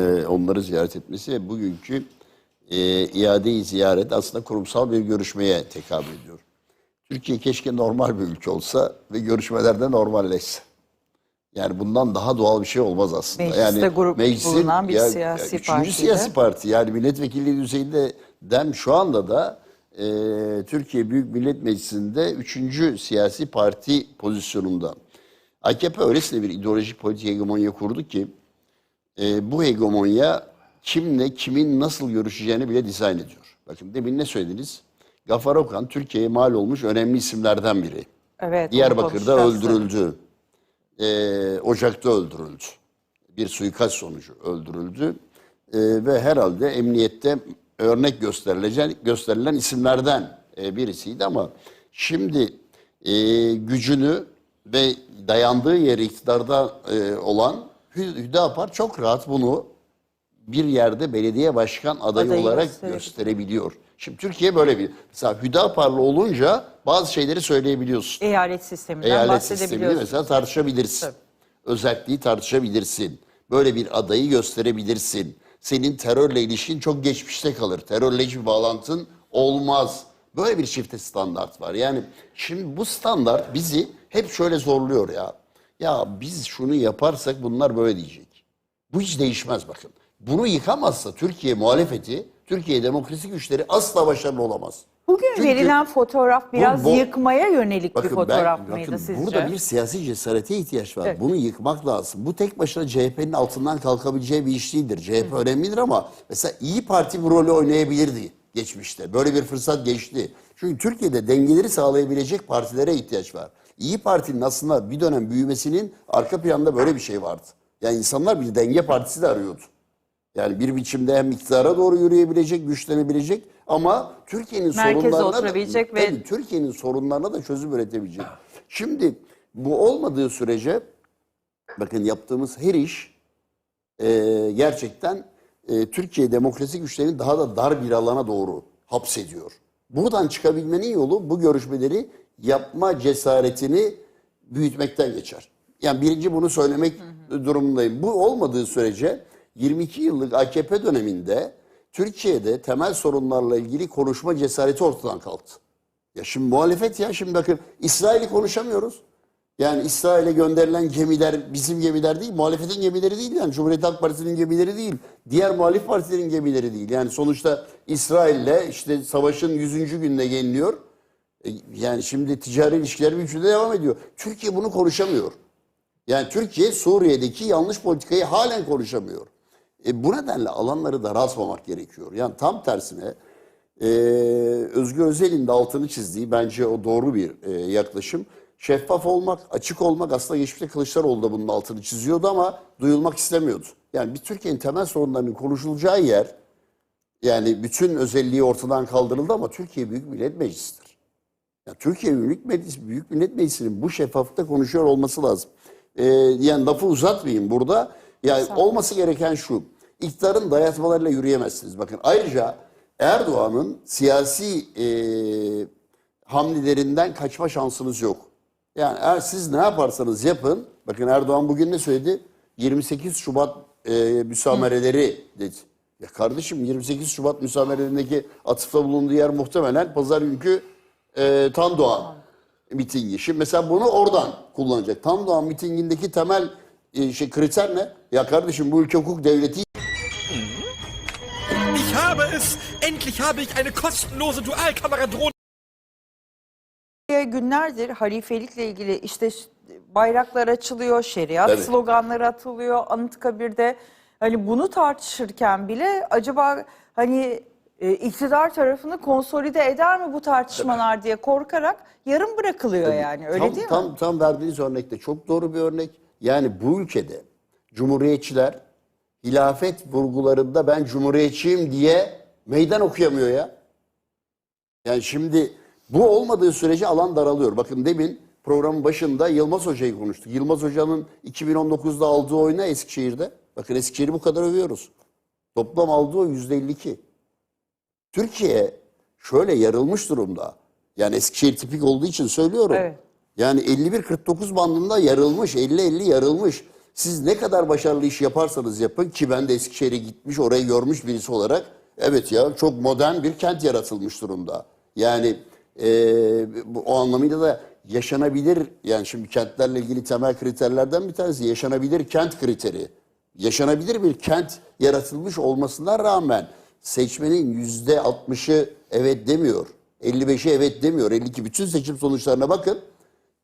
e, onları ziyaret etmesi ve bugünkü e, iade-i ziyaret aslında kurumsal bir görüşmeye tekabül ediyor. Türkiye keşke normal bir ülke olsa ve görüşmelerde normalleşse. Yani bundan daha doğal bir şey olmaz aslında. Mecliste yani grup bulunan bir siyasi üçüncü partiyle. siyasi parti yani milletvekilliği düzeyinde dem şu anda da e, Türkiye Büyük Millet Meclisi'nde üçüncü siyasi parti pozisyonunda. AKP öylesine bir ideolojik politik hegemonya kurdu ki e, bu hegemonya kimle kimin nasıl görüşeceğini bile dizayn ediyor. Bakın demin ne söylediniz? Gafar Okan Türkiye'ye mal olmuş önemli isimlerden biri. Evet. Diyarbakır'da öldürüldü. Ee, Ocak'ta öldürüldü. Bir suikast sonucu öldürüldü. Ee, ve herhalde emniyette örnek gösterilecek gösterilen isimlerden e, birisiydi ama şimdi e, gücünü ve dayandığı yeri iktidarda e, olan Hüdapar çok rahat bunu bir yerde belediye başkan adayı, Adayı olarak gösterebiliyor. gösterebiliyor. Şimdi Türkiye böyle bir mesela Hüdaparlı olunca bazı şeyleri söyleyebiliyorsun. Eyalet sisteminden Eyalet sistemini mesela tartışabilirsin. Tabii. Özelliği tartışabilirsin. Böyle bir adayı gösterebilirsin. Senin terörle ilişkin çok geçmişte kalır. Terörle hiçbir bağlantın olmaz. Böyle bir çifte standart var. Yani şimdi bu standart bizi hep şöyle zorluyor ya. Ya biz şunu yaparsak bunlar böyle diyecek. Bu hiç değişmez bakın. Bunu yıkamazsa Türkiye muhalefeti, Türkiye demokrasi güçleri asla başarılı olamaz. Bugün Çünkü- verilen fotoğraf biraz bu- yıkmaya yönelik bir Bakın fotoğraf ben, mıydı bakın sizce? burada bir siyasi cesarete ihtiyaç var. Evet. Bunu yıkmak lazım. Bu tek başına CHP'nin altından kalkabileceği bir iş değildir. CHP önemlidir ama mesela İyi Parti bu rolü oynayabilirdi geçmişte. Böyle bir fırsat geçti. Çünkü Türkiye'de dengeleri sağlayabilecek partilere ihtiyaç var. İyi Parti'nin aslında bir dönem büyümesinin arka planda böyle bir şey vardı. Yani insanlar bir denge partisi de arıyordu. Yani bir biçimde hem iktidara doğru yürüyebilecek, güçlenebilecek ama Türkiye'nin sorunlarına da, ve- Türkiye'nin sorunlarına da çözüm üretebilecek. Şimdi bu olmadığı sürece bakın yaptığımız her iş e, gerçekten e, Türkiye demokrasi güçlerini daha da dar bir alana doğru hapsediyor. Buradan çıkabilmenin yolu bu görüşmeleri yapma cesaretini büyütmekten geçer. Yani birinci bunu söylemek durumundayım. Bu olmadığı sürece 22 yıllık AKP döneminde Türkiye'de temel sorunlarla ilgili konuşma cesareti ortadan kalktı. Ya şimdi muhalefet ya şimdi bakın İsrail'i konuşamıyoruz. Yani İsrail'e gönderilen gemiler bizim gemiler değil, muhalefetin gemileri değil yani Cumhuriyet Halk Partisi'nin gemileri değil, diğer muhalif partilerin gemileri değil. Yani sonuçta İsrail'le işte savaşın 100. gününe geliniyor. E, Yani şimdi ticari ilişkiler bir biçimde devam ediyor. Türkiye bunu konuşamıyor. Yani Türkiye Suriye'deki yanlış politikayı halen konuşamıyor. E, bu nedenle alanları daraltmamak gerekiyor. Yani tam tersine e, Özgür Özel'in de altını çizdiği bence o doğru bir e, yaklaşım. Şeffaf olmak, açık olmak aslında geçmişte Kılıçdaroğlu da bunun altını çiziyordu ama duyulmak istemiyordu. Yani bir Türkiye'nin temel sorunlarının konuşulacağı yer yani bütün özelliği ortadan kaldırıldı ama Türkiye Büyük Millet Meclisi'dir. Ya Türkiye Büyük Meclisi, Büyük Millet Meclisi'nin bu şeffaflıkta konuşuyor olması lazım. Ee, yani lafı uzatmayayım burada. Yani olması gereken şu. İktidarın dayatmalarıyla yürüyemezsiniz. Bakın ayrıca Erdoğan'ın siyasi e, hamlelerinden kaçma şansınız yok. Yani eğer siz ne yaparsanız yapın. Bakın Erdoğan bugün ne söyledi? 28 Şubat e, müsamereleri dedi. Ya kardeşim 28 Şubat müsamerelerindeki atıfta bulunduğu yer muhtemelen pazar günkü e, Tam Doğan mitingi. Şimdi mesela bunu oradan kullanacak. Tam Doğan mitingindeki temel e, şey kriter ne? Ya kardeşim bu ülke hukuk devleti Ich habe es! Endlich habe ich eine kostenlose Dualkamera-Drohne. günlerdir halifelikle ilgili işte bayraklar açılıyor, şeriat Tabii. sloganları atılıyor Anıtkabir'de. Hani bunu tartışırken bile acaba hani e, iktidar tarafını konsolide eder mi bu tartışmalar diye korkarak yarım bırakılıyor yani öyle tam, değil mi? tam, Tam verdiğiniz örnek de çok doğru bir örnek. Yani bu ülkede cumhuriyetçiler hilafet vurgularında ben cumhuriyetçiyim diye meydan okuyamıyor ya. Yani şimdi bu olmadığı sürece alan daralıyor. Bakın demin programın başında Yılmaz Hoca'yı konuştuk. Yılmaz Hoca'nın 2019'da aldığı oyuna Eskişehir'de. Bakın Eskişehir'i bu kadar övüyoruz. Toplam aldığı oy %52. Türkiye şöyle yarılmış durumda. Yani Eskişehir tipik olduğu için söylüyorum. Evet. Yani 51-49 bandında yarılmış, 50-50 yarılmış. Siz ne kadar başarılı iş yaparsanız yapın ki ben de Eskişehir'e gitmiş orayı görmüş birisi olarak evet ya çok modern bir kent yaratılmış durumda. Yani e, o anlamıyla da yaşanabilir yani şimdi kentlerle ilgili temel kriterlerden bir tanesi yaşanabilir kent kriteri. Yaşanabilir bir kent yaratılmış olmasına rağmen seçmenin yüzde 60'ı evet demiyor. 55'i evet demiyor. 52 bütün seçim sonuçlarına bakın.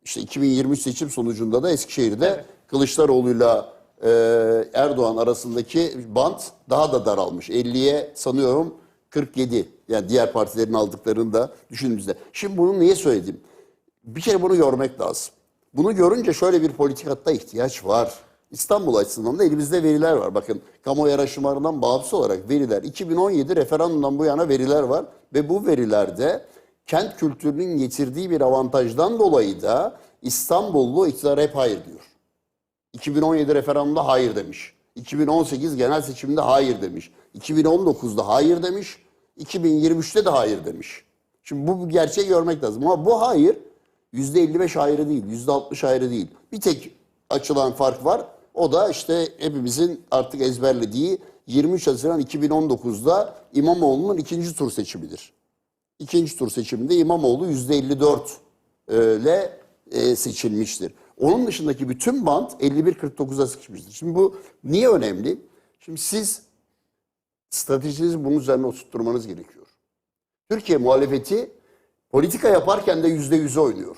İşte 2023 seçim sonucunda da Eskişehir'de Kılıçdaroğlu'yla e, Erdoğan arasındaki bant daha da daralmış. 50'ye sanıyorum 47. Yani diğer partilerin aldıklarını da düşündüğümüzde. Şimdi bunu niye söyledim? Bir kere bunu görmek lazım. Bunu görünce şöyle bir politikatta ihtiyaç var. İstanbul açısından da elimizde veriler var. Bakın kamuoyu araştırmalarından bağımsız olarak veriler. 2017 referandumdan bu yana veriler var. Ve bu verilerde kent kültürünün getirdiği bir avantajdan dolayı da İstanbullu iktidar hep hayır diyor. 2017 referandumda hayır demiş. 2018 genel seçimde hayır demiş. 2019'da hayır demiş. 2023'te de hayır demiş. Şimdi bu gerçeği görmek lazım. Ama bu hayır %55 hayırı değil, %60 hayırı değil. Bir tek açılan fark var. O da işte hepimizin artık ezberlediği 23 Haziran 2019'da İmamoğlu'nun ikinci tur seçimidir. İkinci tur seçiminde İmamoğlu %54 ile e, seçilmiştir. Onun dışındaki bütün band 51-49'a sıkışmıştır. Şimdi bu niye önemli? Şimdi siz stratejinizi bunun üzerine oturtturmanız gerekiyor. Türkiye muhalefeti politika yaparken de yüzde yüze oynuyor.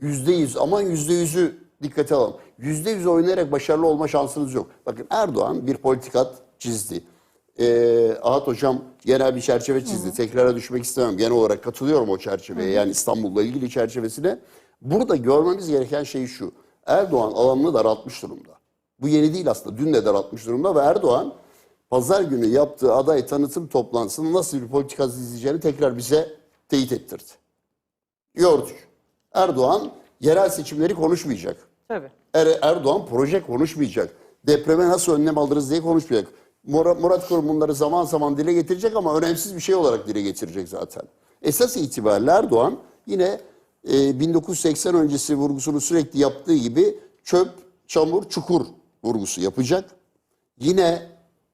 Yüzde yüz ama yüzde yüzü dikkate alalım. Yüzde yüz oynayarak başarılı olma şansınız yok. Bakın Erdoğan bir politikat çizdi. Ee, Ahat Hocam genel bir çerçeve çizdi. Tekrara düşmek istemem. Genel olarak katılıyorum o çerçeveye. Yani İstanbul'la ilgili çerçevesine. Burada görmemiz gereken şey şu. Erdoğan alanını daraltmış durumda. Bu yeni değil aslında. Dün de daraltmış durumda ve Erdoğan pazar günü yaptığı aday tanıtım toplantısının nasıl bir politika izleyeceğini tekrar bize teyit ettirdi. Gördük. Erdoğan yerel seçimleri konuşmayacak. Tabii. Er- Erdoğan proje konuşmayacak. Depreme nasıl önlem alırız diye konuşmayacak. Murat, Murat Kurum bunları zaman zaman dile getirecek ama önemsiz bir şey olarak dile getirecek zaten. Esas itibariyle Erdoğan yine e, 1980 öncesi vurgusunu sürekli yaptığı gibi çöp, çamur, çukur vurgusu yapacak. Yine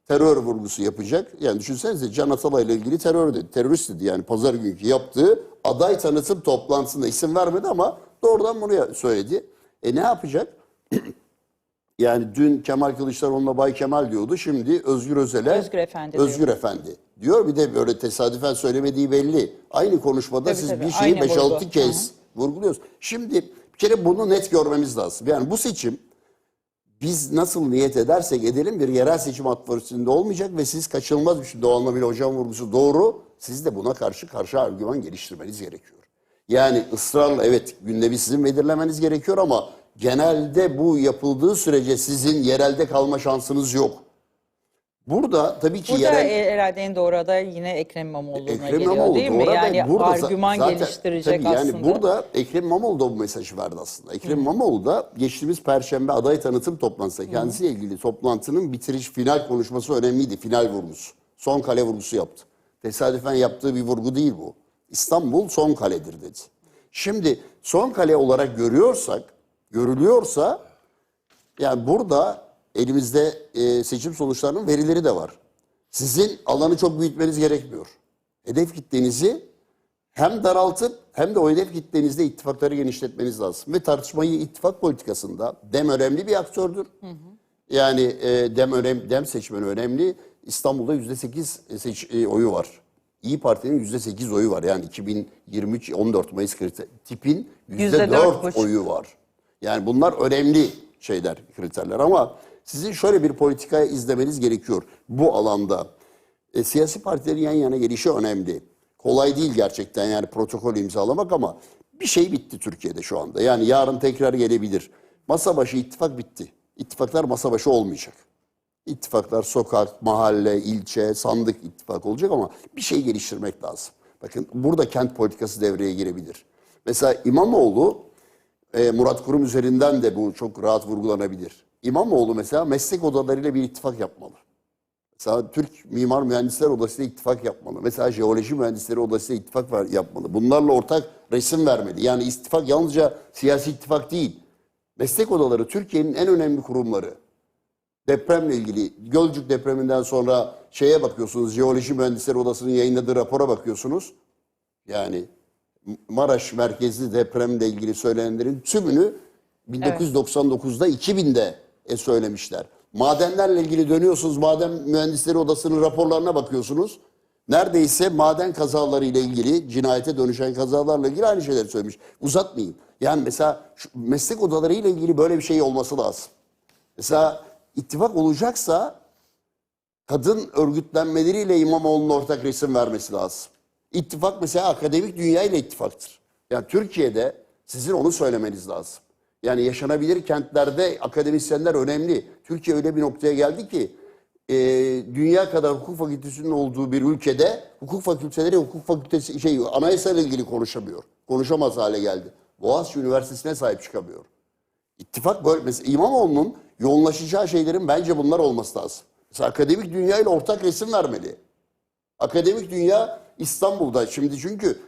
terör vurgusu yapacak. Yani düşünsenize Can Atalay ile ilgili terör dedi. Terörist dedi yani pazar günkü yaptığı aday tanıtım toplantısında isim vermedi ama doğrudan bunu söyledi. E ne yapacak? Yani dün Kemal Kılıçdaroğlu'na Bay Kemal diyordu. Şimdi Özgür Özel'e Özgür Efendi diyor. Özgür Efendi diyor. Bir de böyle tesadüfen söylemediği belli. Aynı konuşmada Tabii, siz tabii. bir şeyi Aynı 5-6 vurgu. kez vurguluyoruz. Şimdi bir kere bunu net görmemiz lazım. Yani bu seçim biz nasıl niyet edersek edelim bir yerel seçim atmosferinde olmayacak ve siz kaçınılmaz bir şey. O anlamıyla hocam vurgusu doğru. Siz de buna karşı karşı argüman geliştirmeniz gerekiyor. Yani ısrarla evet gündemi sizin belirlemeniz gerekiyor ama genelde bu yapıldığı sürece sizin yerelde kalma şansınız yok. Burada tabii ki Burada yerel... e- herhalde en doğru aday yine Ekrem İmamoğlu'na Ekrem geliyor İmamoğlu değil mi? aday. Yani Burada argüman zaten- geliştirecek tabii aslında. Yani burada Ekrem İmamoğlu da bu mesajı verdi aslında. Ekrem İmamoğlu da geçtiğimiz Perşembe aday tanıtım toplantısı kendisiyle ilgili toplantının bitiriş final konuşması önemliydi. Final vurgusu. Son kale vurgusu yaptı. Tesadüfen yaptığı bir vurgu değil bu. İstanbul son kaledir dedi. Şimdi son kale olarak görüyorsak, görülüyorsa yani burada elimizde e, seçim sonuçlarının verileri de var. Sizin alanı çok büyütmeniz gerekmiyor. Hedef kitlenizi hem daraltıp hem de o hedef kitlenizde ittifakları genişletmeniz lazım. Ve tartışmayı ittifak politikasında DEM önemli bir aktördür. Yani e, DEM, önem, DEM seçmeni önemli. İstanbul'da %8 seç, e, oyu var. İyi Parti'nin %8 oyu var. Yani 2023 14 Mayıs kriter, tipin %4,5. %4 oyu var. Yani bunlar önemli şeyler, kriterler ama sizin şöyle bir politika izlemeniz gerekiyor bu alanda. E, siyasi partilerin yan yana gelişi önemli. Kolay değil gerçekten yani protokol imzalamak ama bir şey bitti Türkiye'de şu anda. Yani yarın tekrar gelebilir. Masa başı ittifak bitti. İttifaklar masa başı olmayacak. İttifaklar sokak, mahalle, ilçe, sandık ittifak olacak ama bir şey geliştirmek lazım. Bakın burada kent politikası devreye girebilir. Mesela İmamoğlu, e, Murat Kurum üzerinden de bu çok rahat vurgulanabilir. İmamoğlu mesela meslek odalarıyla bir ittifak yapmalı. Mesela Türk Mimar Mühendisler Odası ile ittifak yapmalı. Mesela Jeoloji Mühendisleri Odası ile ittifak yapmalı. Bunlarla ortak resim vermeli. Yani ittifak yalnızca siyasi ittifak değil. Meslek odaları Türkiye'nin en önemli kurumları. Depremle ilgili Gölcük depreminden sonra şeye bakıyorsunuz. Jeoloji Mühendisleri Odası'nın yayınladığı rapora bakıyorsunuz. Yani Maraş merkezli depremle ilgili söylenenlerin tümünü 1999'da 2000'de e, söylemişler. Madenlerle ilgili dönüyorsunuz Maden Mühendisleri Odası'nın raporlarına bakıyorsunuz. Neredeyse maden kazaları ile ilgili cinayete dönüşen kazalarla ilgili aynı şeyleri söylemiş. Uzatmayayım. Yani mesela şu meslek odaları ile ilgili böyle bir şey olması lazım. Mesela ittifak olacaksa kadın örgütlenmeleriyle İmamoğlu'nun ortak resim vermesi lazım. İttifak mesela akademik dünya ile ittifaktır. Yani Türkiye'de sizin onu söylemeniz lazım. Yani yaşanabilir kentlerde akademisyenler önemli. Türkiye öyle bir noktaya geldi ki e, dünya kadar hukuk fakültesinin olduğu bir ülkede hukuk fakülteleri hukuk fakültesi şey anayasa ile ilgili konuşamıyor. Konuşamaz hale geldi. Boğaziçi Üniversitesi'ne sahip çıkamıyor. İttifak böyle. Mesela İmamoğlu'nun yoğunlaşacağı şeylerin bence bunlar olması lazım. Mesela akademik dünya ile ortak resim vermeli. Akademik dünya İstanbul'da şimdi çünkü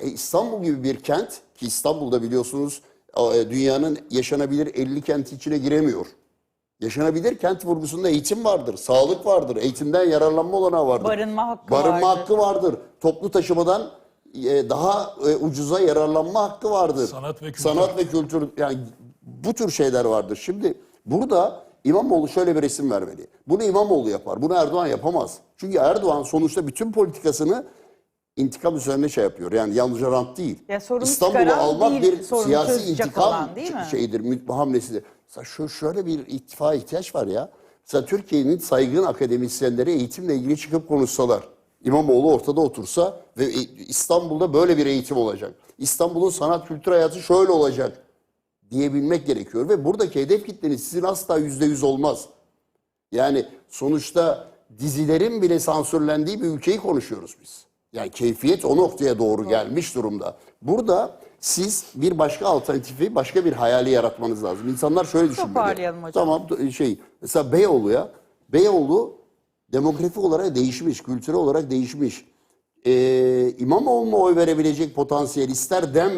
e, İstanbul gibi bir kent ki İstanbul'da biliyorsunuz e, dünyanın yaşanabilir 50 kent içine giremiyor. Yaşanabilir kent vurgusunda eğitim vardır, sağlık vardır, eğitimden yararlanma olanağı vardır. Barınma hakkı Barınma vardır. hakkı vardır. Toplu taşımadan e, daha ucuza yararlanma hakkı vardır. Sanat ve kültür. Sanat ve kültür yani bu tür şeyler vardır. Şimdi burada İmamoğlu şöyle bir resim vermeli. Bunu İmamoğlu yapar. Bunu Erdoğan yapamaz. Çünkü Erdoğan sonuçta bütün politikasını intikam üzerine şey yapıyor. Yani yalnızca rant değil. Ya İstanbul'u almak değil, bir siyasi intikam olan değil mi? şeyidir, hamlesidir. Şu, şöyle bir ittifaka ihtiyaç var ya. Mesela Türkiye'nin saygın akademisyenleri eğitimle ilgili çıkıp konuşsalar. İmamoğlu ortada otursa ve İstanbul'da böyle bir eğitim olacak. İstanbul'un sanat kültür hayatı şöyle olacak diyebilmek gerekiyor. Ve buradaki hedef kitleniz sizin asla yüzde yüz olmaz. Yani sonuçta dizilerin bile sansürlendiği bir ülkeyi konuşuyoruz biz. Yani keyfiyet o noktaya doğru gelmiş durumda. Burada siz bir başka alternatifi, başka bir hayali yaratmanız lazım. İnsanlar şöyle düşünmeli. Hocam. Tamam şey mesela Beyoğlu ya. Beyoğlu demografik olarak değişmiş, kültürel olarak değişmiş. Ee, İmamoğlu'na oy verebilecek potansiyel ister dem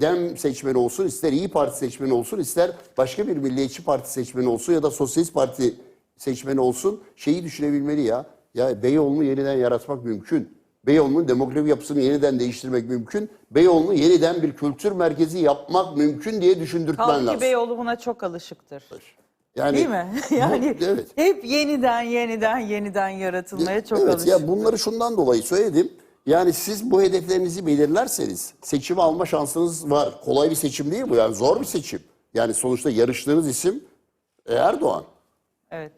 dem seçmeni olsun, ister İyi Parti seçmeni olsun, ister başka bir milliyetçi parti seçmeni olsun ya da Sosyalist Parti seçmeni olsun şeyi düşünebilmeli ya. Ya Beyoğlu'nu yeniden yaratmak mümkün. Beyoğlu'nun demografik yapısını yeniden değiştirmek mümkün. Beyoğlu'nu yeniden bir kültür merkezi yapmak mümkün diye düşündürtmen Kaldı lazım. ki Beyoğlu buna çok alışıktır. Yani Değil mi? Yani Bu- evet. hep yeniden yeniden yeniden yaratılmaya çok evet, alışık. ya bunları şundan dolayı söyledim. Yani siz bu hedeflerinizi belirlerseniz seçimi alma şansınız var. Kolay bir seçim değil bu yani zor bir seçim. Yani sonuçta yarıştığınız isim e, Erdoğan. Evet.